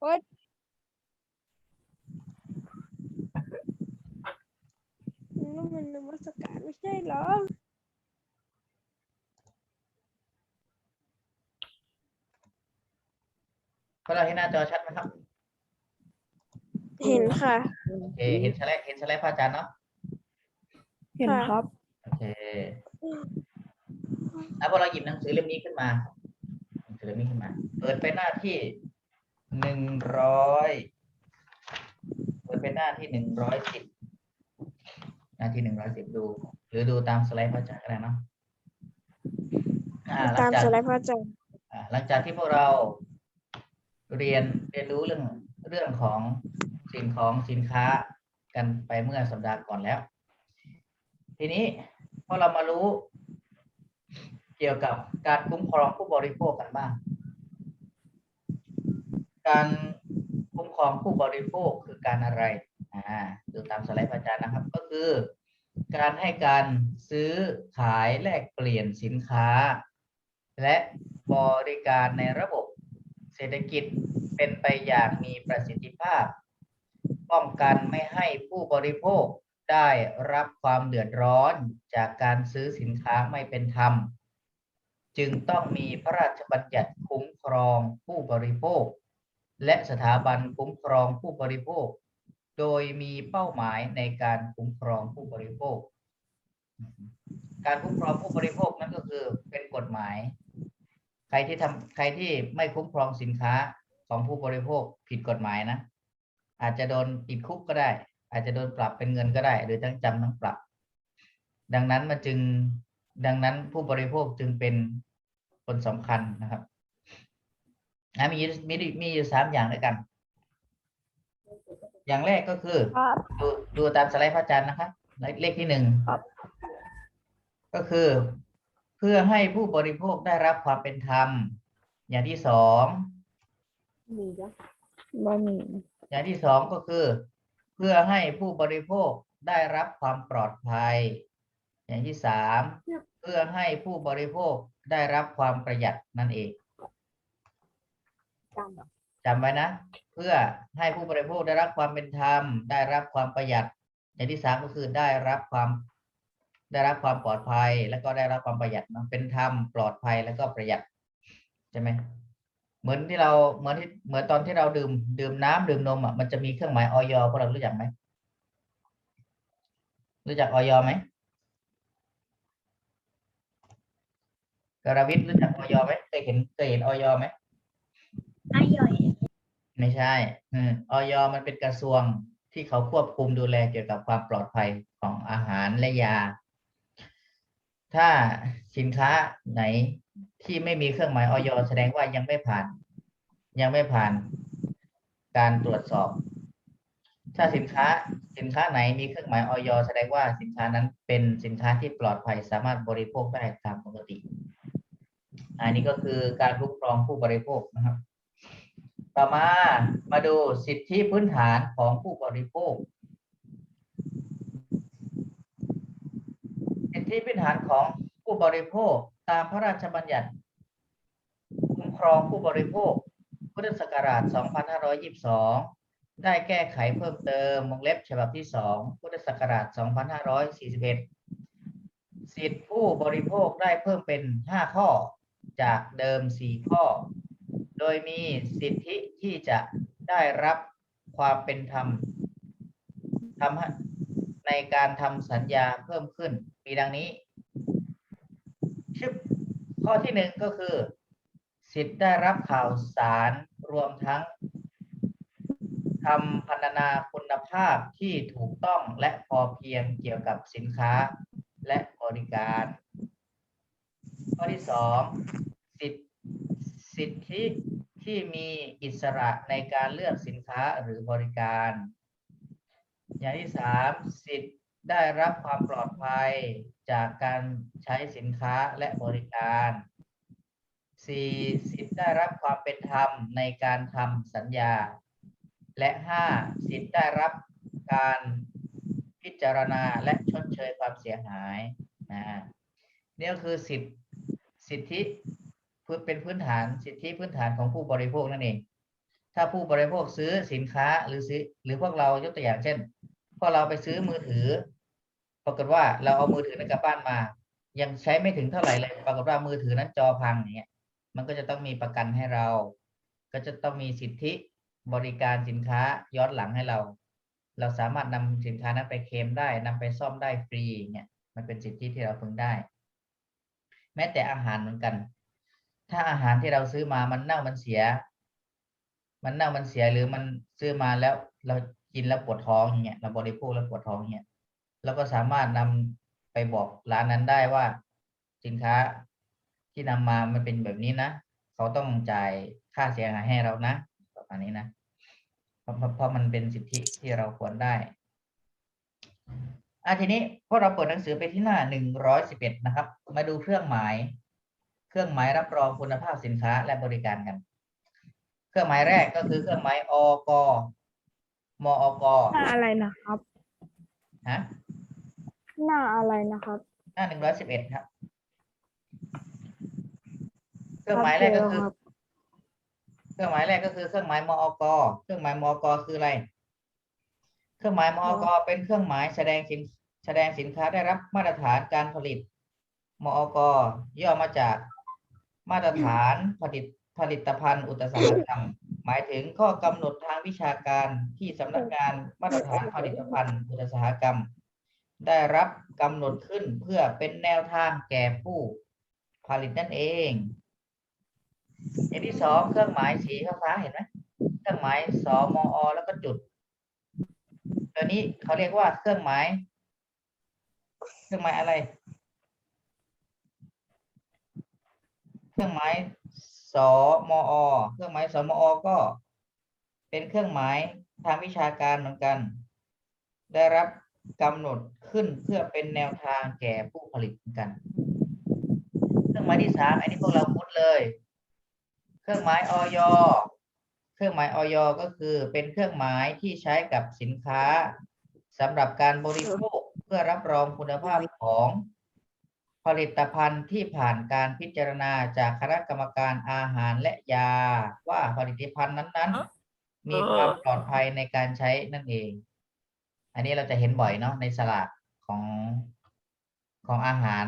โอ๊ยนั่นมันนมัสการไม่ใช่เหรอพวกเราเห็นหน้าจอชัดไหมครับ เห็นค่ะ โอเค เห็นสไลด์เห็นสไลด์พระอาจารย์เนาะ เห็นครับ โอเค แล้วพอเราหยิบหนังสือเล่มนี้ขึ้นมาหนังสือเล่มนี้ขึ้นมา เปิดไปหน้าที่ หนึ่งร้อยเปิดไปหน้าที่หนึ่งร้อยสิบหน้าที่หนึ่งร้อยสิบดู หรือดูตามสไลด์พระอาจารย์ก็ได้เนาะอ่หลัตางมจากสไลด์พระอาจารย์อ่าหลังจากที่พวกเราเรียนเรียนรู้เรื่องเรื่องของสิ่งของสินค้ากันไปเมื่อสัปดาห์ก่อนแล้ว ทีนี้พอเรามารู้ เกี่ยวกับการคุ้มครองผู้บริโภคกันบ้าง การคุ้มครองผู้บริโภคคือการอะไรอ่าดูตามสไลด์พระอาจารย์นะครับก็คือ การให้การซื้อขายแลกเปลี่ยนสินค้า และบริการในระบบเศรษฐกิจเป็นไปอย่างมีประสิทธิภาพ ป้องกันไม่ให้ผู้บริโภคได้รับความเดือดร้อนจากการซื้อสินค้าไม่เป็นธรรม จึงต้องมีพระราชบัญญัติคุ้มครองผู้บริโภค และสถาบันคุ้มครองผู้บริโภค โดยมีเป้าหมายในการคุ้มครองผู้บริโภค การคุ้มครองผู้บริโภคนั่นก็คือเป็นกฎหมาย ใครที่ทำใครที่ไม่คุ้มครองสินค้าของผู้บริโภคผิดกฎหมายนะ อาจจะโดนติดคุกก็ได้ อาจจะโดนปรับเป็นเงินก็ได้ หรือทั้งจำทั้งปรับ ดังนั้นมันจึงดังนั้นผู้บริโภคจึงเป็นคนสำคัญนะครับ นะมีมีมีอยู่สามอย่างด้วยกัน อย่างแรกก็คือ ครับดูดูตามสไลด์พระอาจารย์นะครับเลขเลขที่หนึ่งครับ ก็คือ เพื่อให้ผู้บริโภคได้รับความเป็นธรรม อย่างที่สองมีจ้ะบ่มีอย่างที่สองก็คือ เพื่อให้ผู้บริโภคได้รับความปลอดภัย อย่างที่สามเพื่อให้ผู้บริโภคได้รับความประหยัดนั่นเอง จจำไว้นะ เพื่อให้ผู้บริโภคได้รับความเป็นธรรม ได้รับความประหยัดอย่างที่สามก็คือได้รับความได้รับความปลอดภัย แล้วก็ได้รับความประหยัดเนเป็นธรรมปลอดภัยแล้วก็ประหยัดใช่ไหมเหมือนที่เราเหมือนที่เหมือนตอนที่เราดื่ม ดื่มน้ำดื่มนมอะมันจะมีเครื่องหมายออยพวกเรารู้จักไหมรู้จักออยไหมกรวิทย์รู้จักออยไหมเคยเห็นเคยเห็นออยไหม ไม่ใช่อออยมันเป็นกระทรวงที่เขาควบคุมดูแลเกี่ยวกับความปลอดภัยของอาหารและยา ถ้าสินค้าไหนที่ไม่มีเครื่องหมายออยแสดงว่ายังไม่ผ่าน ยังไม่ผ่านการตรวจสอบ ถ้าสินค้าสินค้าไหนมีเครื่องหมายออยแสดงว่าสินค้านั้นเป็นสินค้าที่ปลอดภัยสามารถบริโภคได้ตามปกติ อันนี้ก็คือการคุ้มครองผู้บริโภคนะครับ ต่อมามาดูสิทธิพื้นฐานของผู้บริโภค สิทธิพื้นฐานของผู้บริโภคตามพระราชบัญญัติคุ้มครองผู้บริโภค พุทธศักราช 2522 ได้แก้ไขเพิ่มเติมวงเล็บฉบับที่ 2 พุทธศักราช 2541 สิทธิผู้บริโภคได้เพิ่มเป็น 5 ข้อ จากเดิม 4 ข้อ ดยมีสิทธิที่จะได้รับความเป็นธรรมทำให้ในการทำสัญญาเพิ่มขึ้น มีดังนี้ชึบข้อที่หนึ่งก็คือ สิทธิ์ได้รับข่าวสารรวมทั้งคำพรรณนาคุณภาพที่ถูกต้องและพอเพียงเกี่ยวกับสินค้าและบริการ ข้อที่สองสิทธิสิทธิ ที่มีอิสระในการเลือกสินค้าหรือบริการ อย่างที่สามสิทธิ์ได้รับความปลอดภัยจากการใช้สินค้าและบริการสี่สิทธิ์ได้รับความเป็นธรรมในการทำสัญญา และห้าสิทธิ์ได้รับการพิจารณาและชดเชยความเสียหายอ่านี่ก็คือสิทธิสิทธิ เป็นพื้นฐานสิทธิพื้นฐานของผู้บริโภคนั่นเอง ถ้าผู้บริโภคซื้อสินค้าหรือซื้อ หรือพวกเรายกตัวอย่างเช่นพวกเราไปซื้อมือถือ ปรากฏว่าเราเอามือถือนั้นกลับบ้านมา ยังใช้ไม่ถึงเท่าไหร่เลย ปรากฏว่ามือถือนั้นจอพังอย่างเงี้ย มันก็จะต้องมีประกันให้เรา ก็จะต้องมีสิทธิบริการสินค้าย้อนหลังให้เรา เราสามารถนำสินค้านั้นไปเคลมได้นำไปซ่อมได้ฟรีเนี่ยมันเป็นสิทธิที่เราพึงได้ แม้แต่อาหารเหมือนกัน ถ้าอาหารที่เราซื้อมามันเน่ามันเสีย มันเน่ามันเสียหรือมันซื้อมาแล้วเรากินแล้วปวดท้องอย่างเงี้ยเราบริโภคแล้วปวดท้องเงี้ยเราก็สามารถนำไปบอกร้านนั้นได้ว่า สินค้าที่นำมามันเป็นแบบนี้นะเขาต้องจ่ายค่าเสียหายให้เรานะประมาณนี้นะเพราะเพราะเพราะมันเป็นสิทธิที่เราควรได้อะทีนี้พวกเราเปิดหนังสือไปที่หน้าหนึ่งร้อยสิบเอ็ดนะครับ มาดูเครื่องหมาย เครื่องหมายรับรองคุณภาพสินค้าและบริการกัน เครื่องหมายแรกก็คือเครื่องหมายอกมอกหน้าอะไรนะครับ ฮะหน้าอะไรนะครับ หน้าหนึ่งร้อยสิบเอ็ดครับ เครื่องหมายแรกก็คือครับเครื่องหมายแรกก็คือเครื่องหมายมอกเครื่องหมายมอกคืออะไร เครื่องหมายมอกเป็นเครื่องหมายแสดงสินแสดงสินค้าได้รับมาตรฐานการผลิต มอกย่อมาจาก มาตรฐานผลิตผลิตภัณฑ์อุตสาหกรรม หมายถึงข้อกำหนดทางวิชาการที่สำนักงานมาตรฐานผลิตภัณฑ์อุตสาหกรรม ได้รับกำหนดขึ้นเพื่อเป็นแนวทางแก่ผู้ผลิตนั่นเองอันที่สองเครื่องหมายสีฟ้าเห็นไหมเครื่องหมายสมอ แล้วก็จุดตัวนี้เขาเรียกว่าเครื่องหมาย เครื่องหมายอะไร เครื่องหมายสมอ เครื่องหมายสมอ ก็ เป็นเครื่องหมายทางวิชาการเหมือนกัน ได้รับกำหนดขึ้นเพื่อเป็นแนวทางแก่ผู้ผลิตเหมือนกัน เครื่องหมายที่สามอันนี้พวกเราพูดเลย เครื่องหมายออยเครื่องหมายออยก็คือเป็นเครื่องหมายที่ใช้กับสินค้าสำหรับการบริโภคเพื่อรับรองคุณภาพของ ผลิตภัณฑ์ที่ผ่านการพิจารณาจากคณะกรรมการอาหารและยา ว่าผลิตภัณฑ์นั้น ๆ มีความปลอดภัยในการใช้นั่นเอง อันนี้เราจะเห็นบ่อยเนาะในสลากของของอาหาร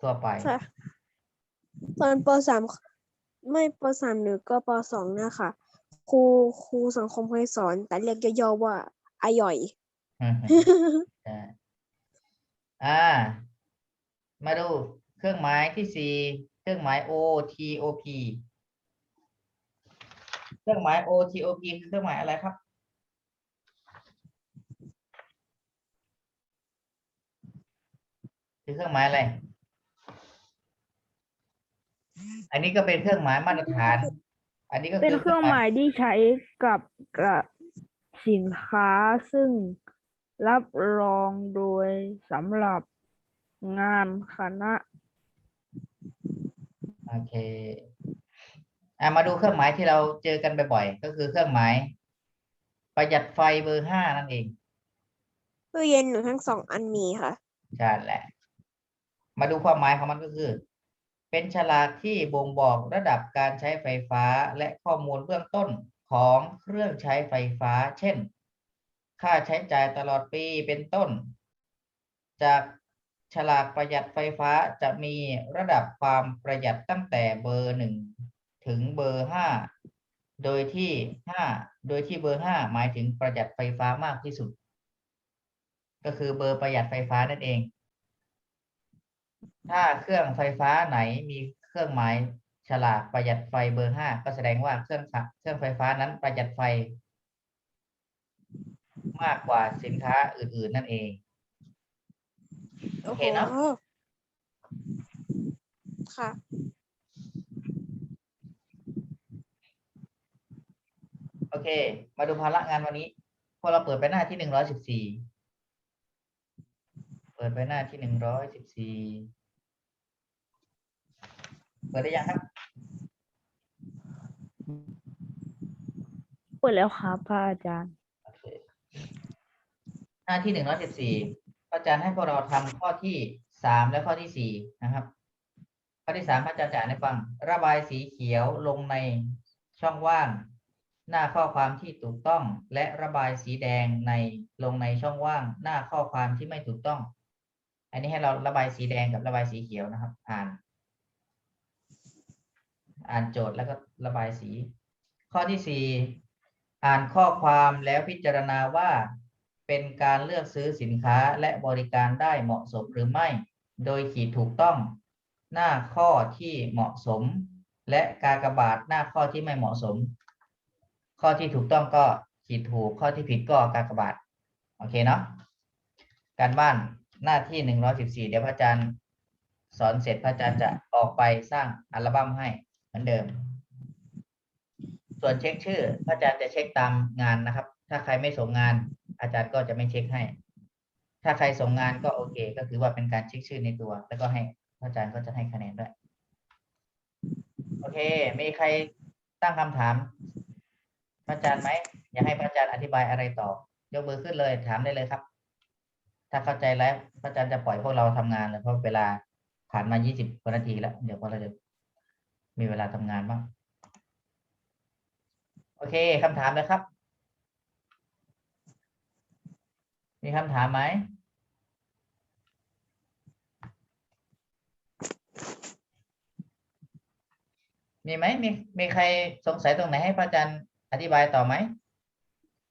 ทั่วไปค่ะตอนปสามไม่ปสามหรือก็ปสองนะคะครูครูสังคมเคยสอน แต่เรียกย่อๆว่าอร่อยใช่อ่า มาดูเครื่องหมายที่สี่เครื่องหมาย O T O P เครื่องหมาย O T O P คือเครื่องหมายอะไรครับ คือเครื่องหมายอะไร อันนี้ก็เป็นเครื่องหมายมาตรฐาน อันนี้ก็เป็นเครื่องหมายที่ใช้กับกับสินค้าซึ่งรับรองโดยสำหรับ งานคณะ โอเคอะมาดูเครื่องหมายที่เราเจอกันบ่อยๆ ก็คือเครื่องหมาย ประหยัดไฟเบอร์ห้านั่นเอง ตู้เย็นหนูทั้งสองอันมีค่ะ ใช่แหละ มาดูความหมายของมันก็คือ เป็นฉลากที่บ่งบอกระดับการใช้ไฟฟ้าและข้อมูลเบื้องต้นของเครื่องใช้ไฟฟ้า เช่น ค่าใช้จ่ายตลอดปีเป็นต้น จาก ฉลากประหยัดไฟฟ้าจะมีระดับความประหยัดตั้งแต่เบอร์หนึ่งถึงเบอร์ห้าโดยที่ห้าโดยที่เบอร์ห้าหมายถึงประหยัดไฟฟ้ามากที่สุด ก็คือเบอร์ประหยัดไฟฟ้านั่นเอง ถ้าเครื่องไฟฟ้าไหนมีเครื่องหมายฉลากประหยัดไฟเบอร์ห้าก็แสดงว่าเครื่องเครื่องไฟฟ้านั้นประหยัดไฟ มากกว่าสินค้าอื่น ๆ นั่นเอง โอเคเนอะโโหค่ะโอเค มาดูภาระงานวันนี้ พอเราเปิดไปหน้าที่หนึ่งร้อยสิบสี่ เปิดไปหน้าที่หนึ่งร้อยสิบสี่ เปิดได้ยังครับ เปิดแล้วครับพระอาจารย์โอเคหน้าที่หนึ่งร้อยสิบสี่อา จารย์ให้พวกเราทำข้อที่สามและข้อที่สี่นะครับ ข้อที่สามอาจารย์จะอ่านให้ฟัง ระบายสีเขียวลงในช่องว่าง หน้าข้อความที่ถูกต้อง และระบายสีแดงในลงในช่องว่าง หน้าข้อความที่ไม่ถูกต้อง อันนี้ให้เราระบายสีแดงกับระบายสีเขียวนะครับ อ่าน อ่านโจทย์แล้วก็ระบายสี ข้อที่สี่อ่านข้อความแล้วพิจารณาว่า เป็นการเลือกซื้อสินค้าและบริการได้เหมาะสมหรือไม่ โดยขีดถูกต้อง หน้าข้อที่เหมาะสม และกากบาทหน้าข้อที่ไม่เหมาะสม ข้อที่ถูกต้องก็ขีดถูก ข้อที่ผิดก็กากบาท โอเคเนาะ การบ้านหน้าที่หนึ่งร้อยสิบสี่เดี๋ยวพระอาจารย์สอนเสร็จพระอาจารย์จะออกไปสร้างอัลบั้มให้เหมือนเดิม ส่วนเช็คชื่อ พระอาจารย์จะเช็คตามงานนะครับ ถ้าใครไม่ส่งงาน อาจารย์ก็จะไม่เช็คให้ ถ้าใครส่งงานก็โอเค ก็ถือว่าเป็นการเช็คชื่อในตัว แล้วก็ให้อาจารย์ก็จะให้คะแนนด้วย โอเค มีใครตั้งคำถามพระอาจารย์ไหมอยากให้พระอาจารย์อธิบายอะไรต่อยกมือขึ้นเลยถามได้เลยครับ ถ้าเข้าใจแล้วพระอาจารย์จะปล่อยพวกเราทำงานเลยเพราะเวลาผ่านมา 20 นาทีแล้ว เดี๋ยวพวกเราจะมีเวลาทำงานบ้าง โอเคคำถามเลยครับ มีคำถามไหมมีไหมมีมีใครสงสัยตรงไหนให้พระอาจารย์อธิบายต่อไหม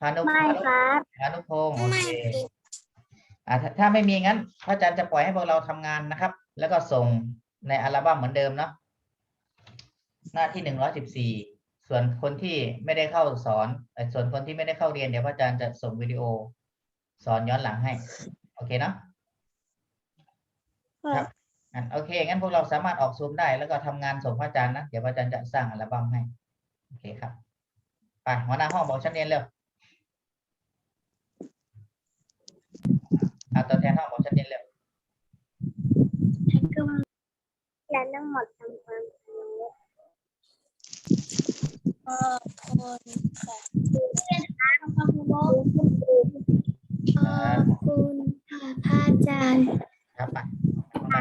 พานุไม่พานุครับพานุพงศ์โอเคอ่าถ้าถ้าไม่มีงั้น พระอาจารย์จะปล่อยให้พวกเราทำงานนะครับ แล้วก็ส่งในอัลบั้มเหมือนเดิมเนาะหน้าที่หนึ่งร้อยสิบสี่ส่วนคนที่ไม่ได้เข้าสอนเอ่อส่วนคนที่ไม่ได้เข้าเรียนเดี๋ยวพระอาจารย์จะส่งวิดีโอ สอนย้อนหลังให้ โอเคเนาะครับอะโอเคงั้นพวกเราสามารถออกซูมได้แล้วก็ทำงานส่งพระอาจารย์นะเดี๋ยวพระอาจารย์จะสร้างอัลบั้มให้โอเคครับไปหัวหน้าห้องบอกชั้นเรียนเร็วเอาตัวแทนห้องบอกชั้นเรียนเร็วและทั้งหมดทำความเคารพขอบคุณค่ะขอบคุณ ขอบคุณค่ะพระอาจารย์ ครับไป